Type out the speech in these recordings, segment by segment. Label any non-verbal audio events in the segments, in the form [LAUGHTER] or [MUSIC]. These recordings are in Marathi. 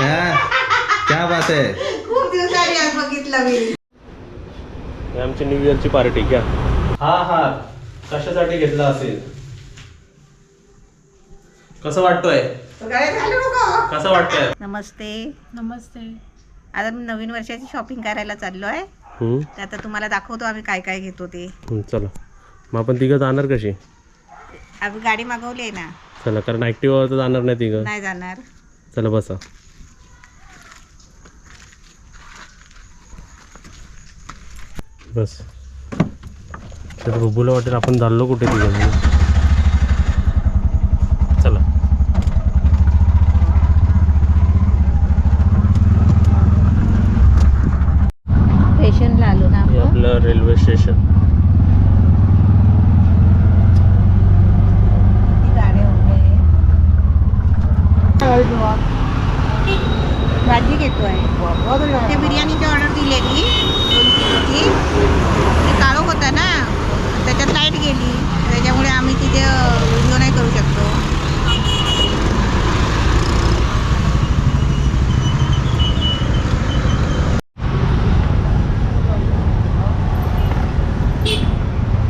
हा, क्या बात आहे खूप दिवसांनी आज बघितलं मी. ही आमची न्यू इयरची पार्टी घ्या हा हा. कशासाठी घेतला असेल? कसं वाटतोय? नको? कसं वाटतंय? नमस्ते. नमस्ते. आज आम्ही नवीन वर्षाची शॉपिंग करायला चाललो आहे. तर आता तुम्हाला दाखवतो आम्ही काय काय घेतो ते. चला. मग आपण तिघं जाणार कशी? आम्ही गाडी मागवली आहे ना. चला कारण ऍक्टिव्ह तर जाणार नाही तिघं. नाही जाणार. चला बसा. बस. तर बबूला वाटेल आपण चाललो कुठे तिघं. चला. स्टेशनला आलो ना हे आपण. आपलं रेल्वे स्टेशन. भाजी घेतोय. ते बिर्याणीची ऑर्डर दिलेली. दोन किलोची काळोख होता ना त्याच्यात लाइट गेली. त्याच्यामुळे आम्ही तिथे व्हिडिओ नाही करू शकतो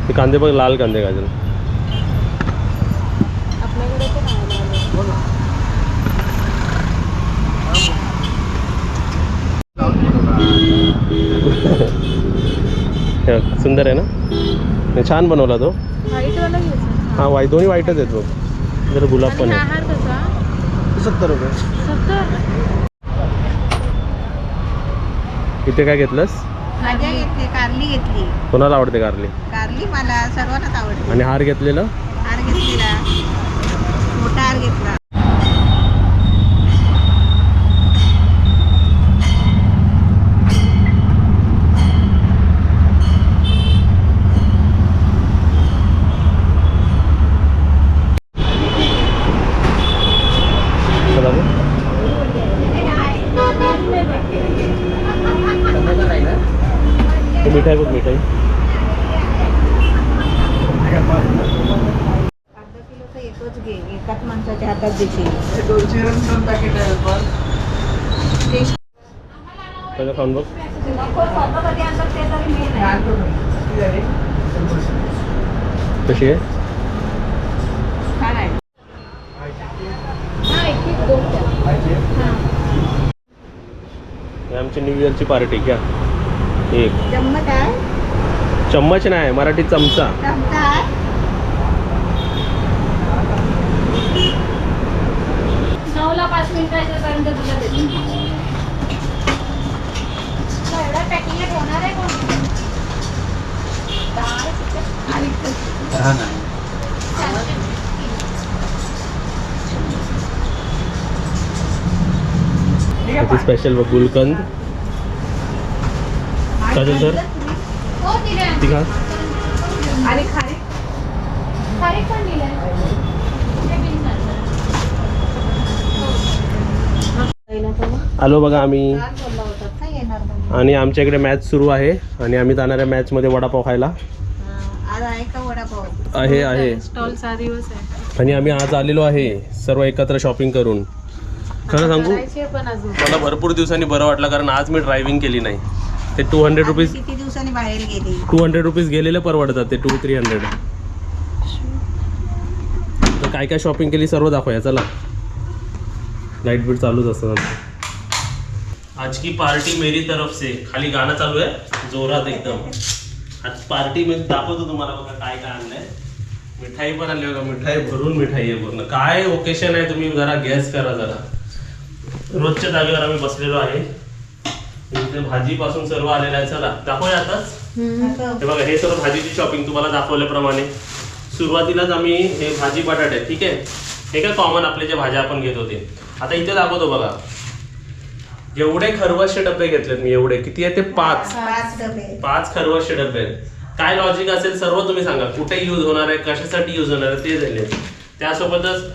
ते कांदे बघ लाल कांदे गाजल आपल्याकडे पण आहे लाल. हे सुंदर आहे ना? छान बनवला तो. हा वाईट दोन्ही वाईटच आहेत बघ. जर गुलाब पण हा आहे. सत्तर रुपये. सत्तर? इथे काय घेतलंस? भाज्या घेतली कारली घेतली. कोणाला आवडते कारली कारली मला सर्वांनाच आवडते. आणि हार घेतलेलं? हार घेतलेला. मोठा हार घेतला चला बघ. हे मिठाई बघ मिठाई अर्धा किलोचं एकच घे एकाच माणसाच्या हातात देशील टेस्ट सगळं खाऊन बघ. कशी आहे? आमची न्यू इयरची पार्टी घ्या. एक. चम्मच नाही मराठी चमचा. नऊला पाच मिनिटाच्या पर्यंत तुला देते एवढा पॅकिंग ठेवणार आहे कोण त्याची स्पेशल बघ गुलकंद. चालेल सर? हो चालतं. आलो बघा आम्ही. आणि आमच्या इकडे मॅच सुरू आहे. आणि आम्ही जाणार आहे मॅचमध्ये वडापाव खायला. हा, आहे आहे आणि आम्ही आज आलेलो आहे. सर्व एकत्र शॉपिंग करून. खरं सांगू? करायचे पण अजून. मला भरपूर दिवसांनी बरं वाटलं कारण आज मी ड्रायव्हिंग केली नाही. ते टू हंड्रेड रुपीज किती दिवसांनी बाहेर गेली? टू हंड्रेड रुपीज गेलेले परवडतात ते टू थ्री हंड्रेड तर काय काय शॉपिंग केली सर्व दाखवूया चला लाइट बीट चालूच असतं आज की पार्टी मेरी तरफ से. खाली गाणं चालू आहे. जोरात एकदम. आज पार्टी मी दाखवतो तुम्हाला बघा काय काय आणलंय. मिठाई पण आणली बघा मिठाई भरून मिठाई आहे पूर्ण. काय ओकेशन आहे तुम्ही जरा गॅस करा जरा. रोजच्या जागेवर आम्ही बसलेलो आहे. इथे भाजीपासून सर्व आलेलं आहे. चला दाखवूया आताच. हे बघा हे सर्व भाजीची शॉपिंग तुम्हाला दाखवल्याप्रमाणे. सुरुवातीलाच आम्ही हे भाजी बटाटे ठीक आहे? हे काय कॉमन आपले जे भाज्या आपण घेत होते. आता इथे दाखवतो बघा. एवढे खरवसचे डबे घेतलेत मी एवढे. किती आहे ते? पाच. पाच. डबे. पाच खरवसचे डबे. आहेत काय लॉजिक असेल सर्व तुम्ही सांगा. कुठे यूज होणार आहे कशासाठी यूज होणार आहे ते झाले त्यासोबतच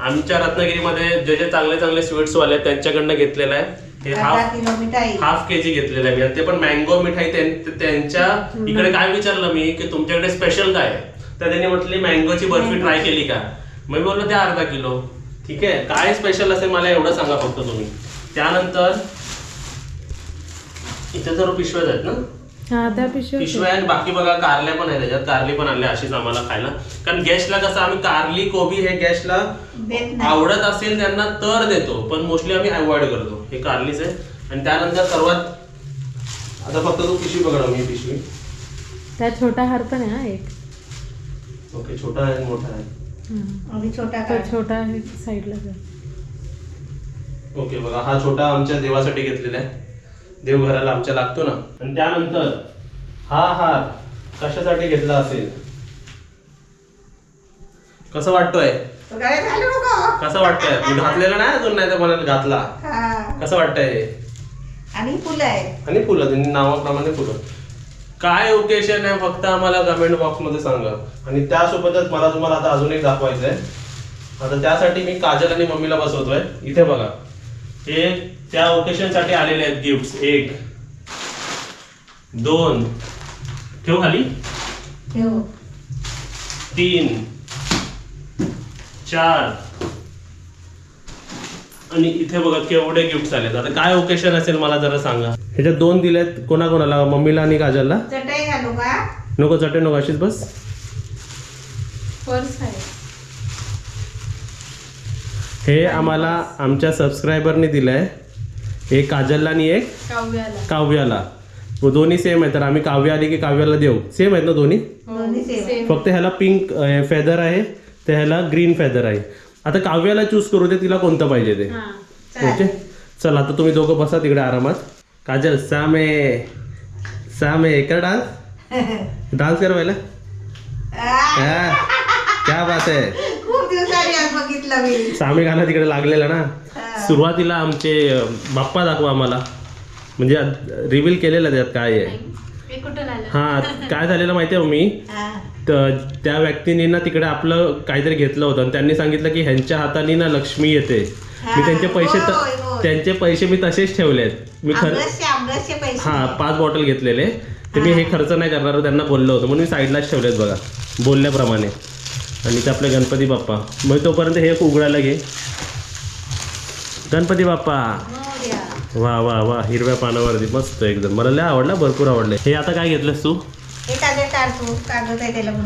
आमच्या रत्नागिरीमध्ये जे जे चांगले चांगले स्वीट्स वाले आहेत त्यांच्याकडनं घेतलेलं आहे. हे अर्धा हाफ किलो मिठाई. हाफ के जी घेतलेलं आहे. मी आणि ते पण मँगो मिठाई त्यां- त्यांच्या इकडे काय विचारलं मी की तुमच्याकडे स्पेशल काय आहे? तर त्यांनी म्हटली मँगोची बर्फी ट्राय केली का? मी बोललो त्या अर्धा किलो. ठीक आहे. काय स्पेशल असेल मला एवढं सांगा फक्त तुम्ही. त्यानंतर इथे तर पिशव्याच आहेत ना? हा त्या पिशव्या पिशव्या आणि बाकी बघा कारल्या पण आहे त्याच्यात. कारली पण आणल्या अशीच आम्हाला खायला. कारण गेस्टला कसं आम्ही कारली कोबी हे गेस्टला देत नाही. आवडत असेल त्यांना तर देतो. पण मोस्टली आम्ही अवॉइड करतो. हे कारलीच आहे. आणि त्यानंतर सर्वात आता फक्त तू पिशवी पकडा मी पिशवी. त्या छोटा हार पण आहे हा एक. ओके छोटा आहे आणि मोठा आहे. हा. अगदी छोटा तो काढ. छोटा आहे साईडला. ओके बघा हा छोटा आमच्या देवासाठी घेतलेला आहे. देवघराला आमच्या लागतो ना. आणि त्यानंतर हा हार कशासाठी घेतला असेल? कसं वाटतोय? तो कसं वाटतंय? मी घातलेला नाही अजून नाही तर कोणाला घातला? हा. कसं वाटतंय? आणि फुलं आहे. आणि फुलं त्यांनी नावाप्रमाणे फुलं. काय ओकेशन आहे? फक्त आम्हाला कमेंट बॉक्समध्ये सांगा. आणि त्यासोबतच मला तुम्हाला आता अजून एक दाखवायचं आहे आता त्यासाठी मी काजल आणि मम्मीला बसवतोय. इथे बघा. हे त्या ओकेशनसाठी आलेले आहेत गिफ्ट एक दोन ठेव खाली? ठेव. तीन चार. आणि इथे बघा केवढे गिफ्ट आलेत. आता काय ओकेशन असेल मला जरा सांगा. ह्याच्यात दोन दिलेत कोणाकोणाला? मम्मीला आणि काजलला? चटई घालू का? नको चटे नको अशीच बस. पर्स आहे. हे आम्हाला आमच्या सबस्क्रायबरने दिलंय. एक काजलला आणि एक काव्याला. काव्याला. व दोन्ही सेम आहे तर आम्ही काव्य आली की काव्याला देऊ. सेम आहेत ना दोन्ही? सेम फक्त ह्याला पिंक फेदर आहे तर ह्याला ग्रीन फेदर आहे. आता काव्याला चूज करू दे तिला कोणतं पाहिजे ते? हा ओके? चल आता तुम्ही दोघं बसा तिकडे आरामात. काजल सामे सामे कर डान्स डान्स [LAUGHS] कर पहिला. हा, क्या बात आहे खूप दिवसांनी आज बघितलं मी सामे गाणं तिकडे लागलेलं ना. सुरुवातीला आमचे बाप्पा दाखवा आम्हाला. म्हणजे रिव्हील केलेलं त्यात काय आहे. हे हा काय झालेलं माहिती आहे मी. तर त्या व्यक्तीने ना तिकडे आपलं काहीतरी घेतलं होतं. आणि त्यांनी सांगितलं की ह्यांच्या हाताने ना लक्ष्मी येते. मी त्यांचे पैसे. त्यांचे पैसे मी तसेच ठेवले आहेत मी खर हा पाच बॉटल घेतलेले. ते मी हे खर्च नाही करणार त्यांना बोललो होतो. म्हणून मी साईडलाच ठेवलेत बघा. बोलल्याप्रमाणे. आणि ते आपले गणपती बाप्पा. मग तोपर्यंत हे उघडायला घे. गणपती बाप्पा. वा वा वा हिरव्या पानावरती मस्त एकदम. मला लय आवडला भरपूर आवडले. हे आता काय घेतलंस तू? हे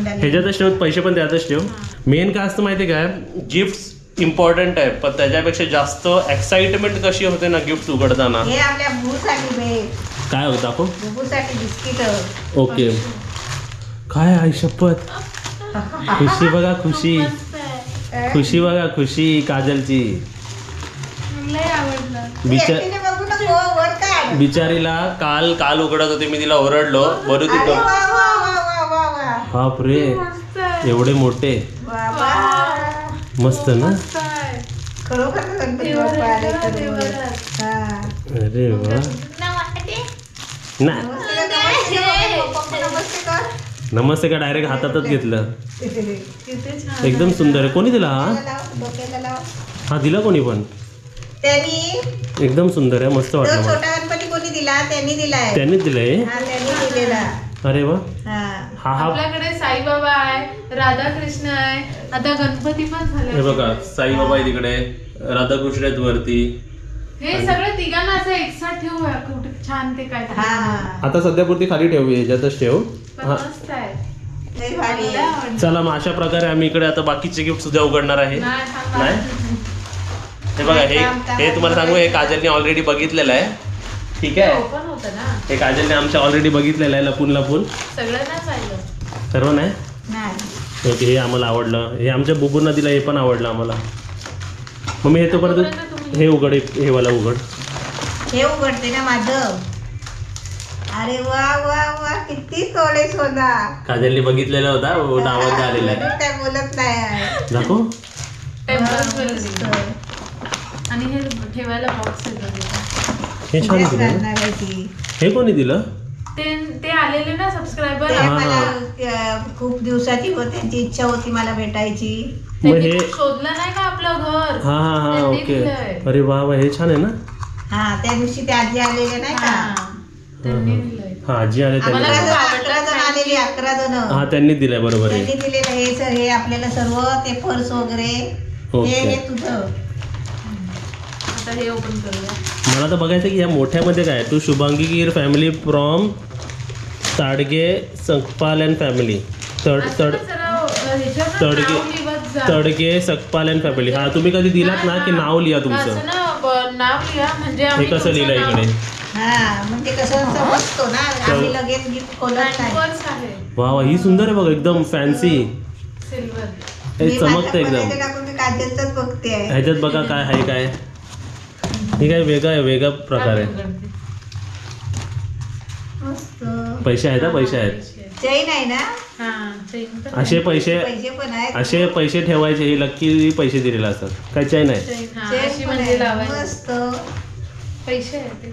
आहे ह्याच्यातच ठेव पैसे पण त्यातच ठेव. मेन काय असतं माहिती आहे काय? गिफ्ट इम्पॉर्टंट आहे पण त्याच्यापेक्षा जास्त एक्साइटमेंट कशी होते ना गिफ्ट उघडताना? हे काय होतं दाखव. बिस्किट. ओके काय आई शपथ? खुशी बघा खुशी. खुशी बघा खुशी काजलची. लय आवडलं. बिचार बघू नको वर काढ. बिचारीला काल काल उघडत होते मी तिला ओरडलो. बरू तिथं. वा वा वा वा वा वा. बाप रे मस्त आहे. एवढे मोठे. मस्त ना. अरे वा. ना नमस्ते कर, नमस्ते कर, पप्पा नमस्ते कर नमस्ते का डायरेक्ट हातातच घेतलं? किती छान एकदम सुंदर आहे. कोणी दिला हा. हा दिला कोणी पण? त्यांनी. एकदम सुंदर आहे मस्त तो वाटलं मला. छोटा गणपती कोणी दिला? त्यांनी दिलाय. त्यांनीच दिलंय? हा त्यांनी दिलेला. अरे वा. हा. हा हा. आपल्याकडे साईबाबा आहे राधाकृष्ण आहे. आता गणपती पण हे झाले बघा साईबाबा आहे तिकडे. राधाकृष्ण आहेत वरती. हे सगळं तिघांना असं एकसाथ ठेवूया. कुठे छान ते काय हा आता सध्यापुरती खाली ठेवू याच्यातच ठेव. पण हा. मस्त आहे. लय भारी. मला आहे. आवडलं. चला मग अशा प्रकारे आम्ही इकडे आता बाकीचे गिफ्ट सुद्धा उघडणार आहे. नाही, थांबा. नाही? हे बघा हे हे तुम्हाला सांगू हे काजलने ऑलरेडी बघितलेलं आहे. ठीक ते आहे ओपन होतं ना. हे काजलने आमच्या ऑलरेडी बघितलेलं आहे लपून लपून. सगळं नाही पाहिलं. सर्व नाही? नाही. ओके हे आम्हाला आवडलं. हे आमच्या बुबूंना दिलं हे पण आवडलं आम्हाला. मग मी हे तोपर्यंत हे उघड हे- हे वाला उघड. हे उघडते ना माझं. अरे वा वा वा किती तोडे सोना काजलने बघितलेला होता वो नावात आलेला आहे काय बोलत नाही दाखव टेम्पल. आणि हे ठेवायला बॉक्स हे छान तेच दिलं ना. घालणार आहे ती. हे कोणी दिलं ते ते आलेले ना सबस्क्रायबर ते हा, मला. अं, खूप दिवसाची हो त्यांची इच्छा होती मला भेटायची मग हे शोधलं नाही का आपलं घर हा हा हा त्यांनी ओके दिलंय. अरे वा वा हे छान आहे ना हा त्या दिवशी ते आजी आलेले नाही का हा. हा आजी आले त्यांनी अकरा जण आलेली अकरा हा त्यांनी दिलंय बरोबर आहे. दिलेलं हे हे आपल्याला सर्व ते पर्स वगैरे हे ओके. हे तुझं. आता हे ओपन करूया. मला तर बघायचं की या मोठ्यामध्ये काय to Shubhangi Gir family from Tadge Sakpal and family तड तड जा. तडगे सकपाल अँड फॅमिली हा तुम्ही कधी दिलात ना की नाव लिहा असं तुमचं? ना ब- नाव लिहा म्हणजे हे कसं तुमचं लिहिलं नाव- इकडे? हा म्हणजे कसं समजतो ना आम्ही लगेच गिफ्ट खोलत नाही. पर्स आहे वा वा ही सुंदर आहे बघ एकदम फॅन्सी सिल्वर हे मी चमकतं माझ्या एकदम. काजलचंच बघते ह्याच्यात बघा काय आहे काय ही काय वेगळा आहे वेगळा प्रकार आहे. मस्त. पैसे आहेत हा पैसे आहेत. चैन आहे ना? हा चैन तर असे पैसे पैसे पण आहेत. असे पैसे ठेवायचे हे लक्की पैसे दिलेले असतात. काय चैन आहे? चैन, हा, अशी म्हणजे आहे. लावायची. मस्त. पैसे ते.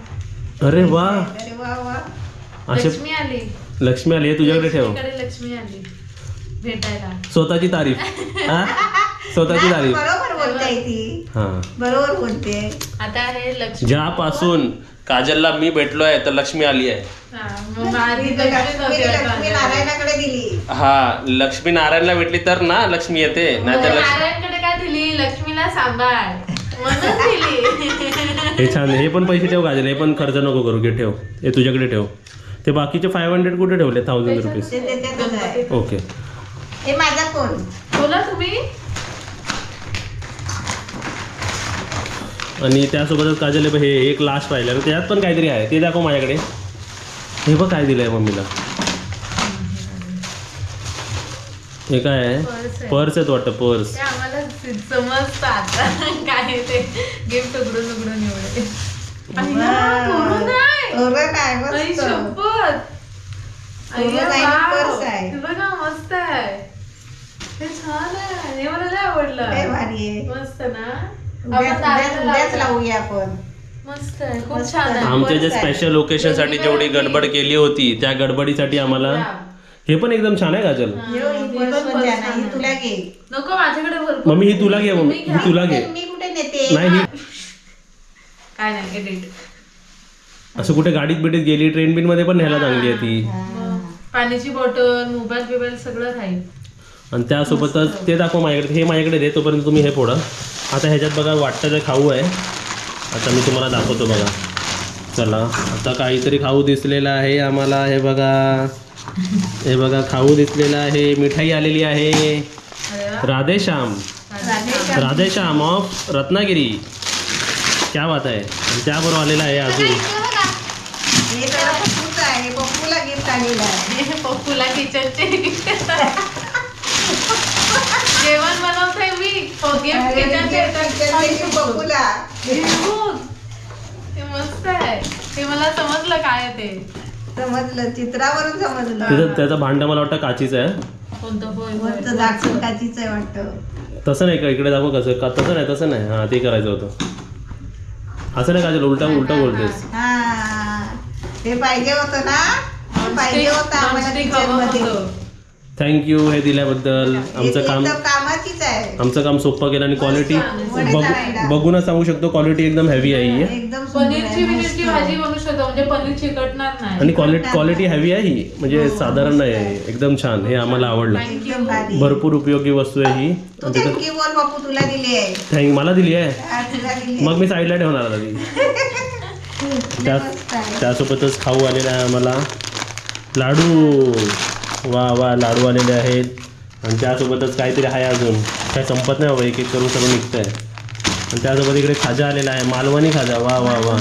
अरे वा. अरे वा वा. असे लक्ष्मी आली. लक्ष्मी आली हे तुझ्याकडे ठेव. लक्ष्मीकडे लक्ष्मी आली. भेटायला. स्वतःची तारीफ. [LAUGHS] हा? स्वतःची नाही, तारीफ. बरोबर बोलते ती. हा. बरोबर बोलते. आता हे लक्ष्मी. ज्यापासून काजलला मी भेटलोय तर लक्ष्मी आली आहे. हा, मग लक्ष्मी लक्ष्मी नव्हती लक्ष्मी आता. नारायणाकडे दिली हा लक्ष्मी नारायणला भेटली तर ना लक्ष्मी येते नाही तर लक्ष्मी नारायणकडे काय दिली? लक्ष्मीला सांभाळ. म्हणून दिली. हे छान आहे. हे पण पैसे ठेव काजल. हे पण खर्च नको करू. घे ठेव. हे तुझ्याकडे ठेव. ते बाकीचे फाईव्ह हंड्रेड कुठे ठेवले? थाउजंड रुपीज ते ओके हे माझा कोण बोला तुम्ही. आणि त्यासोबतच काजल हे एक लास्ट राहिलं त्याच्यात पण काहीतरी आहे. ते दाखव माझ्याकडे. हे बघ काय दिलंय मम्मीला. हे काय आहे? पर्स आहे. पर्स आहेत वाटतं पर्स. ते आम्हाला समजतं आता [LAUGHS] काय ते? गिफ्ट उघडून उघडून एवढे. मस्त. आहे, वाव. पर्स आहे. बघा मस्त आहे. हे छान आहे. हे मला आवडलं. मस्त ना? लावूया. आपण. आमच्या जे पर्स आहे. स्पेशल लोकेशनसाठी जेवढी गडबड केली होती त्या गडबडीसाठी आम्हाला हे पण एकदम छान आहे काजल. येऊ, ही पर्स पण पण पर्स द्या ना, छान ही आहे. तुला घे. नको माझ्याकडे भरपूर मम्मी ही तुला घे मम्मी. तुम्ही घ्या. ही तुला घे. मी कुठे नेते? नाही ही काय नाही एडिट असं कुठे गाडीत बिडीत गेली ट्रेन बिनमध्ये पण न्यायला चांगली आहे ती. पाण्याची बॉटल मोबाईल बिबाईल सगळं राहील आणि त्यासोबतच ते दाखव माझ्याकडे. हे माझ्याकडे दे तोपर्यंत तुम्ही हे फोडा. आता ह्याच्यात बघा वाटतं ते खाऊ आहे. आता मी तुम्हाला दाखवतो बघा. चला आता काहीतरी खाऊ दिसलेला आहे आम्हाला. हे बघा. हे बघा खाऊ दिसलेला आहे मिठाई आलेली आहे. राधेश्याम. राधेश्याम. ऑफ रत्नागिरी. क्या बात आहे. त्याबरोबर आलेला आहे अजून. हे तर पप्पूचं आहे पप्पूला गिफ्ट आलेलं आहे पप्पूला किचनचे जेवण बनवते मी पप्पूला. ते मस्त आहे. ते मला समजलं काय ते. समजलं चित्रावरून तिथं समजलं त्याचं भांडं मला वाटतं काचीचं आहे. कोणतं? होय मस्त होय. दाखवून काचीच आहे वाटतं. तसं नाही का इकडे दाखव कसं का तसं नाही तसं नाही. हां ते करायचं होतं. असं नाही काजल उलटा उलटा बोलतेस. हा. ते पाहिजे होतं ना? ते पाहिजे होतं आम्हाला नॉनस्टिक किचन हवं मध्ये. होतं. थँक्यू हे दिल्याबद्दल. आमचं काम एकदम कामाचीच आहे. आमचं काम सोपं केलं आणि क्वालिटी तळायला. बघूनच सांगू शकतो क्वालिटी एकदम हेवी आहे ही. एकदम सुंदर पनीरची आहे, बिनीरची मस्त. भाजी बनवू शकतो म्हणजे पनीर चिकटणार नाही. आणि क्वालिटी क्वालिटी हेवी आहे ही म्हणजे साधारण नाही आहे एकदम छान हे आम्हाला आवडलं. एकदम भारी. भरपूर उपयोगी वस्तू आहे ही. तू आणि तिथं थँक्यू बोल बापू तुला दिली आहे. थँक मला दिली आहे. हा, तुला दिली मग मी साईडला ठेवणार आता ती. [LAUGHS] त्या. त्यासोबतच खाऊ आलेला आहे आम्हाला. लाडू. वा वा लाडू आलेले आहेत. आणि त्यासोबतच काहीतरी आहे अजून. काय संपत नाही बाबा एक एक करून सगळं निघतंय. आणि त्यासोबत इकडे खाजा आलेला आहे मालवणी खाजा. वा वा वा.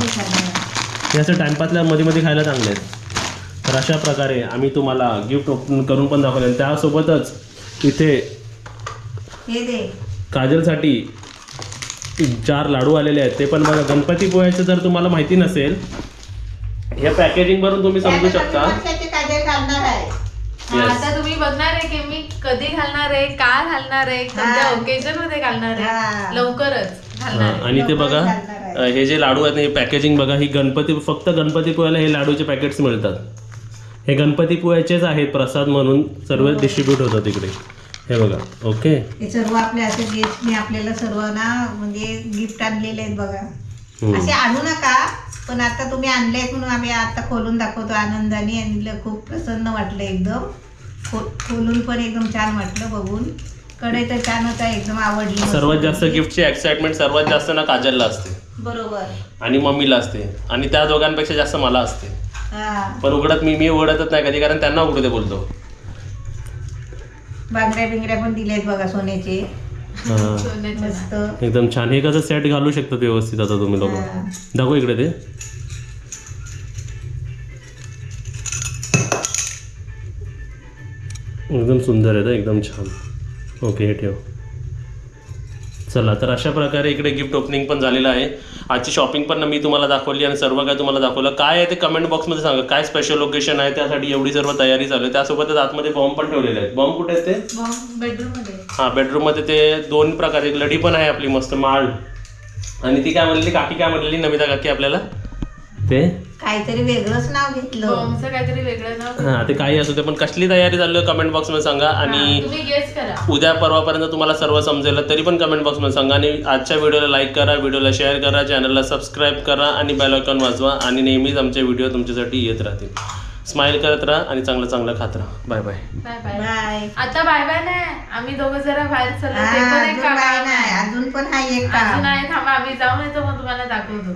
हे असं टाइमपासला मध्ये मध्ये खायला चांगले आहेत तर अशा प्रकारे आम्ही तुम्हाला गिफ्ट ओपन करून पण दाखवले त्यासोबतच इथे काजलसाठी चार लाडू आलेले आहेत. ते पण बघा गणपती पोह्याचं जर तुम्हाला माहिती नसेल या पॅकेजिंग वरून तुम्ही समजू शकता. आता तुम्ही बघणार आहे की मी कधी घालणार आहे का घालणार आहे कोणत्या हा. ओकेजनमध्ये घालणार हा. आहे लवकरच हा, घालणार आहे. आणि ते बघा. अ, हे जे लाडू आहेत ना, हे पॅकेजिंग बघा ही गणपती फक्त गणपती पोह्याला हे लाडूचे पॅकेट्स मिळतात हे गणपती पोह्याचेच आहेत प्रसाद म्हणून सर्व डिस्ट्रीब्यूट होतात इकडे हे बघा ओके हे सर्व आपले असे गेस्टने आपल्याला सर्व ना म्हणजे गिफ्ट आणलेले आहेत बघा. असे आणू नका पण आता तुम्ही आणले म्हणून आम्ही आता खोलून दाखवतो. आनंदाने आणि खूप प्रसन्न वाटलं एकदम. खो खोलून पण एकदम छान वाटलं बघून. कडे तर छानच आहे एकदम आवडली. सर्वात जास्त गिफ्टची एक्साइटमेंट सर्वात जास्त ना काजलला असते. बरोबर. आणि मम्मीला असते. आणि त्या दोघांपेक्षा जास्त मला असते. हा. पण उघडत मी मी उघडतच नाही कधी कारण त्यांना उघडू दे बोलतो. बांगड्या बिंगड्या पण दिलेत बघा सोन्याचे. हा. मस्त. एकदम छान. हे कसं सेट घालू शकतात व्यवस्थित आता तुम्ही लोक. दाखव इकडे ते. एकदम सुंदर आहे एकदम छान. ओके हे ठेव. चला तर अशा प्रकारे इकडे गिफ्ट ओपनिंग पण झालेलं आहे. आजची शॉपिंग पण मी तुम्हाला दाखवली आणि सर्व काय तुम्हाला दाखवलं. काय आहे ते कमेंट बॉक्समध्ये सांगा. काय स्पेशल लोकेशन आहे? त्यासाठी एवढी सर्व तयारी चालू आहे. त्यासोबतच आतमध्ये बॉम्ब पण ठेवलेले आहेत. बॉम्ब कुठे आहेत ते? बेडरूममध्ये. हा बेडरूममध्ये ते दोन प्रकार. एक लढी पण आहे आपली मस्त माळ. आणि ती काय म्हणलेली? काकी काय म्हणलेली? नमिता काकी आपल्याला? ते? काहीतरी वेगळंच नाव घेतलं. बॉम्बचं काहीतरी वेगळं नाव हा ते काही असू दे पण कसली तयारी चालू आहे कमेंट बॉक्समध्ये सांगा आणि हा, तुम्ही गेस करा. उद्या परवापर्यंत तुम्हाला सर्व समजेल तरी पण कमेंट बॉक्समध्ये सांगा आणि आजच्या व्हिडिओला लाईक करा व्हिडिओला शेअर करा चॅनलला सबस्क्राईब करा आणि बेल आयकॉन वाजवा आणि नेहमीच आमचे व्हिडिओ तुमच्यासाठी येत राहतील. स्माईल करत राहा आणि चांगलं चांगलं खात राहा. Bye bye bye bye bye आता बाय बाय नाही. आम्ही दोघं जरा बाहेर चाललो ते पण एक अजून काम बाय आहे. नाही. अजून पण हा एक अजून आहे थांबा आम्ही जाऊन येतो मग तुम्हाला दाखवतो.